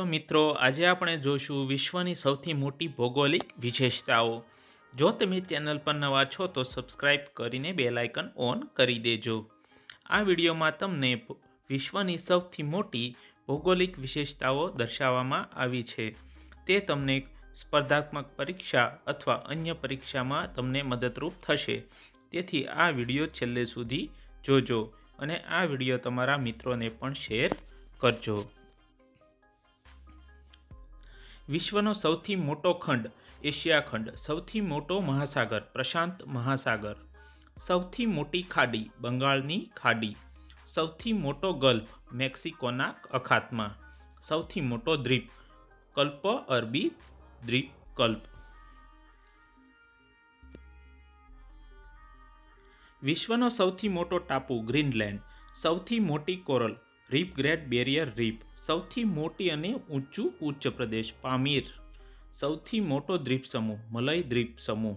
તો મિત્રો, આજે આપણે જોઈશું વિશ્વની સૌથી મોટી ભૌગોલિક વિશેષતાઓ. જો તમે ચેનલ પર નવા છો, તો સબસ્ક્રાઇબ કરીને બે આઇકન ઓન કરી દેજો. આ વિડીયોમાં તમને વિશ્વની સૌથી મોટી ભૌગોલિક વિશેષતાઓ દર્શાવવામાં આવી છે. તે તમને સ્પર્ધાત્મક પરીક્ષા અથવા અન્ય પરીક્ષામાં તમને મદદરૂપ થશે. તેથી આ વીડિયો છેલ્લે સુધી જોજો અને આ વીડિયો તમારા મિત્રોને પણ શેર કરજો. વિશ્વનો સૌથી મોટો ખંડ એશિયા ખંડ, સૌથી મોટો મહાસાગર, પ્રશાંત મહાસાગર, સૌથી મોટી ખાડી, બંગાળની ખાડી, સૌથી મોટો ગલ્ફ, મેક્સિકોના અખાતમાં, સૌથી મોટો દ્વીપ, કલ્પ અરબી દ્વીપ કલ્પ વિશ્વનો સૌથી મોટો ટાપુ ગ્રીનલેન્ડ, સૌથી મોટી coral reef great barrier reef. સૌથી મોટી અને ઊંચું ઉચ્ચ પ્રદેશ પામીર. સૌથી મોટો દ્વીપ સમૂહ, મલય દ્વીપ સમૂહ.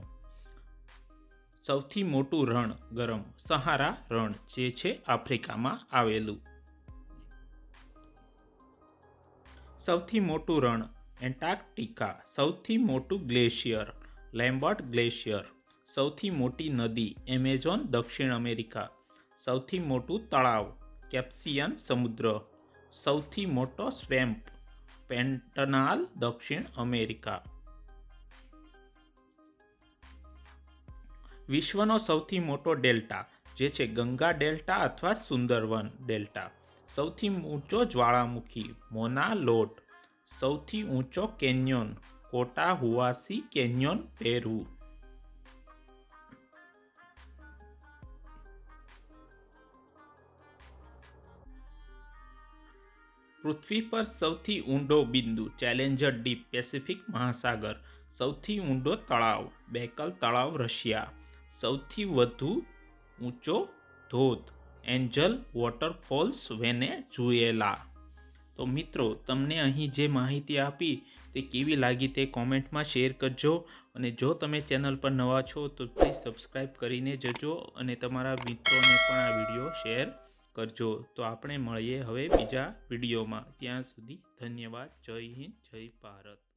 સૌથી મોટું રણ ગરમ, સહારા રણ, જે છે આફ્રિકામાં આવેલું. સૌથી મોટું રણ એન્ટાર્કટિકા, સૌથી મોટું ગ્લેશિયર, લેમ્બર્ટ ગ્લેશિયર. સૌથી મોટી નદી, એમેઝોન દક્ષિણ અમેરિકા. સૌથી મોટું તળાવ, કેપ્સિયન સમુદ્ર. સૌથી મોટો સ્વેમ્પ, પેન્ટનાલ દક્ષિણ અમેરિકા. વિશ્વનો સૌથી મોટો ડેલ્ટા, જે છે ગંગા ડેલ્ટા અથવા સુંદરવન ડેલ્ટા. સૌથી ઊંચો જ્વાળામુખી મોના લોટ સૌથી ઊંચો canyon Cotahuasi canyon, Peru. પૃથ્વી પર સૌથી ઊંડો બિંદુ, ચેલેન્જર ડીપ પેસિફિક મહાસાગર, સૌથી ઊંડો તળાવ, બેકલ તળાવ રશિયા, સૌથી વધુ ઊંચો ધોધ, એન્જલ વોટરફોલ્સ વેને જુએલા તો મિત્રો, તમને અહીં જે માહિતી આપી તે કેવી લાગી તે કોમેન્ટમાં શેર કરજો અને જો તમે ચેનલ પર નવા છો તો પ્લીઝ સબસ્ક્રાઈબ કરીને જજો અને તમારા મિત્રોને પણ આ વીડિયો શેર કરજો. તો આપણે મળીએ હવે બીજા વિડીયોમાં. ત્યાં સુધી ધન્યવાદ. જય હિન્દ જય ભારત.